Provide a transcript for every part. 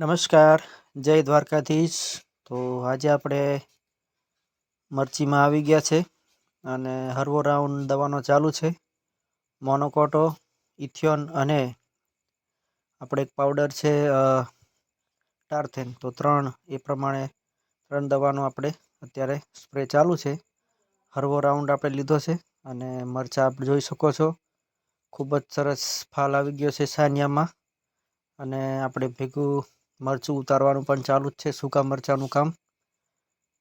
નમસ્કાર, જય દ્વારકાધીશ. તો આજે આપણે મરચીમાં આવી ગયા છે અને હરવો રાઉન્ડ દવાનો ચાલુ છે. મોનોકોટો, ઇથિયોન અને આપણે એક પાવડર છે ટાર્થેન. તો ત્રણ, એ પ્રમાણે ત્રણ દવાનો આપણે અત્યારે સ્પ્રે ચાલુ છે. હરવો રાઉન્ડ આપણે લીધો છે અને મરચાં આપ જોઈ શકો છો. ખૂબ જ સરસ ફાલ આવી ગયો છે સાનિયામાં અને આપણે ભેગું મરચું ઉતારવાનું પણ ચાલુ જ છે, સૂકા મરચાંનું કામ.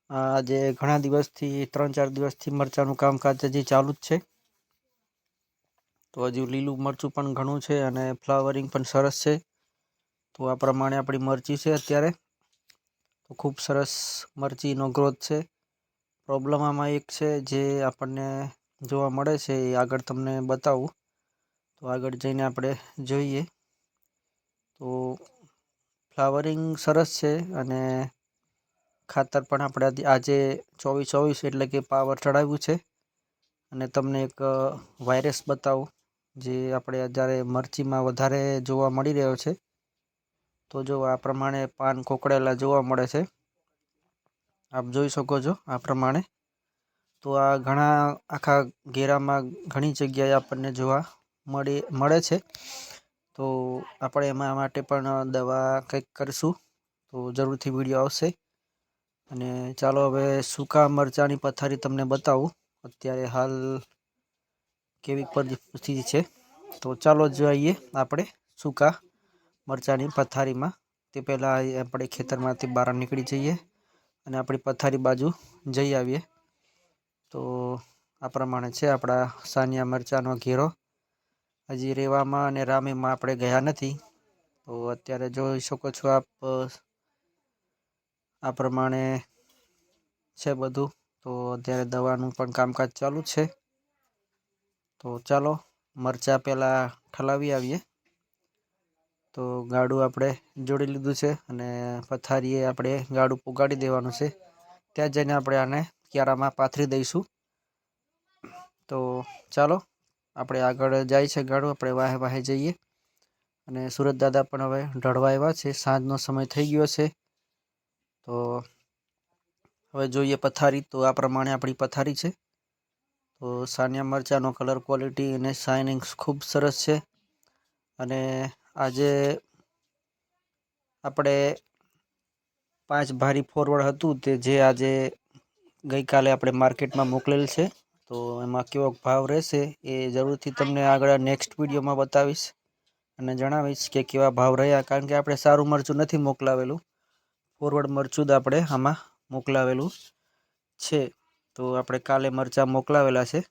આજે ઘણા દિવસથી, ત્રણ ચાર દિવસથી મરચાંનું કામકાજ હજી ચાલુ જ છે. તો હજુ લીલું મરચું પણ ઘણું છે અને ફ્લાવરિંગ પણ સરસ છે. તો આ પ્રમાણે આપણી મરચી છે અત્યારે. તો ખૂબ સરસ મરચીનો ગ્રોથ છે. પ્રોબ્લેમ આમાં એક છે જે આપણને જોવા મળે છે, એ આગળ તમને બતાવું. તો આગળ જઈને આપણે જોઈએ. તો ફ્લાવરિંગ સરસ છે અને ખાતર પણ આપણે આજે ચોવીસ ચોવીસ એટલે કે પાવર ચડાવ્યું છે. અને તમને એક વાયરસ બતાવું, જે આપણે જ્યારે મરચીમાં વધારે જોવા મળી રહ્યો છે, તો જો આ પ્રમાણે પાન કોકળેલા જોવા મળે છે. આપ જોઈ શકો છો આ પ્રમાણે. તો આ ઘણા આખા ઘેરામાં ઘણી જગ્યાએ આપણને જોવા મળી, મળે છે. તો આપણે એમાં માટે પણ દવા કંઈક કરીશું. તો જરૂરથી વીડિયો આવશે. અને ચાલો હવે સૂકા મરચાંની પથારી તમને બતાવું. અત્યારે હાલ કેવી પરિસ્થિતિ છે. તો ચાલો જોઈએ આપણે સૂકા મરચાંની પથારીમાં. તે પહેલાં આપણે ખેતરમાંથી બહાર નીકળી જઈએ અને આપણી પથારી બાજુ જઈ આવીએ. તો આ પ્રમાણે છે આપણા સાનિયા મરચાંનો ઘેરો. હજી રેવામાં અને રામીમાં આપણે ગયા નથી. તો અત્યારે જોઈ શકો છો આપ, આ પ્રમાણે છે બધું. તો અત્યારે દવાનું પણ કામકાજ ચાલુ છે. તો ચાલો, મરચાં પહેલાં ઠલાવી આવીએ. તો ગાડું આપણે જોડી લીધું છે અને પથારીએ આપણે ગાડું પુગાડી દેવાનું છે. ત્યાં જઈને આપણે આને ક્યારામાં પાથરી દઈશું. તો ચાલો આપણે આગળ જાય છે ગાડું આપણે વાહે વાહે જઈએ. અને સુરત દાદા પણ હવે ઢળવા આવ્યા છે. સાંજનો સમય થઈ ગયો છે. તો હવે જોઈએ પથારી. તો આ પ્રમાણે આપણી પથારી છે. તો સાનિયા મરચાંનો કલર ક્વોલિટી અને શાઇનિંગ ખૂબ સરસ છે. અને આજે આપણે પાંચ ભારી ફોરવર્ડ હતું તે જે આજે ગઈકાલે આપણે માર્કેટમાં મોકલેલ છે. તો એમાં કેવો ભાવ રહેશે એ જરૂરથી તમને આગળ નેક્સ્ટ વિડીયોમાં બતાવીશ અને જણાવીશ કે કેવા ભાવ રહ્યા, કારણ કે આપણે સારું મરચું નથી મોકલાવેલું. ફોરવર્ડ મરચું જ આપણે આમાં મોકલાવેલું છે. તો આપણે કાલે મરચાં મોકલાવેલા છે.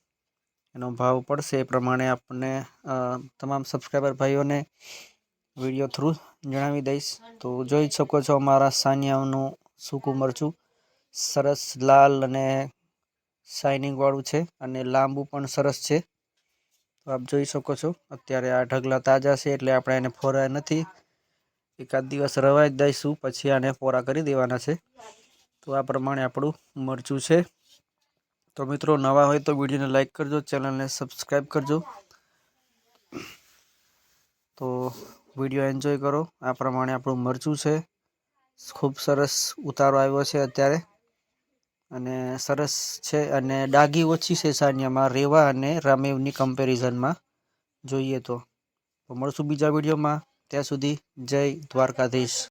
એનો ભાવ પડશે એ પ્રમાણે આપણને તમામ સબસ્ક્રાઈબર ભાઈઓને વીડિયો થ્રુ જણાવી દઈશ. તો જોઈ શકો છો અમારા સાનિયાનું સૂકું મરચું. સરસ, લાલ અને શાઇનિંગવાળું છે અને લાંબુ પણ સરસ છે. તો આપ જોઈ શકો છો, અત્યારે આ ઢગલા તાજા છે એટલે આપણે એને ફોરા નથી. એકાદ દિવસ રવાઈ જ દઈશું, પછી આને ફોરા કરી દેવાના છે. તો આ પ્રમાણે આપણું મરચું છે. તો મિત્રો, નવા હોય તો વિડીયોને લાઇક કરજો, ચેનલને સબસ્ક્રાઈબ કરજો. તો વીડિયો એન્જોય કરો. આ પ્રમાણે આપણું મરચું છે. ખૂબ સરસ ઉતારો આવ્યો છે અત્યારે. અને સરસ છે અને ડાઘી ઓછી છે સાનિયામાં રેવા અને રામેવની કમ્પેરિઝનમાં જોઈએ તો. મળશું બીજા વિડીયોમાં ત્યાં સુધી જય દ્વારકાધીશ.